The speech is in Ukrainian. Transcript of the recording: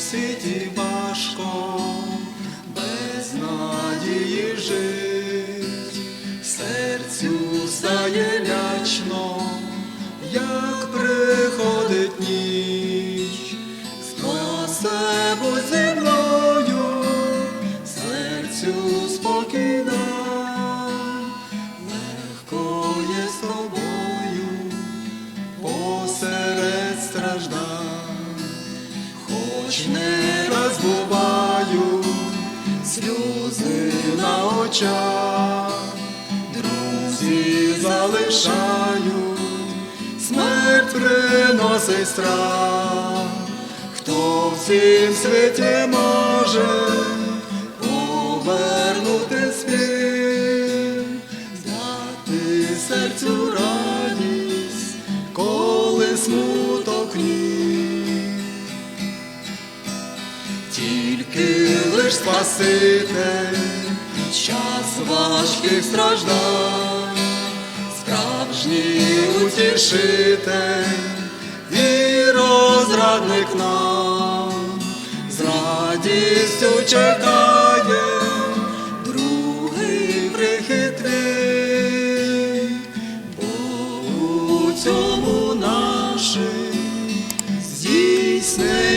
світі важко, без надії жить, серцю стає лячно, як приходить ніч, спасе будь зі серцю спокій хоч не раз бувають сльози на очах, друзі залишають, смерть приносить страх, хто в цім світі може повернути спів, дати серцю радість, коли смуток Лиш Спаситель, час важких страждань, справжній утішитель і розрадник нам, з радістю чекає другий прихід у цьому нашим здійсниться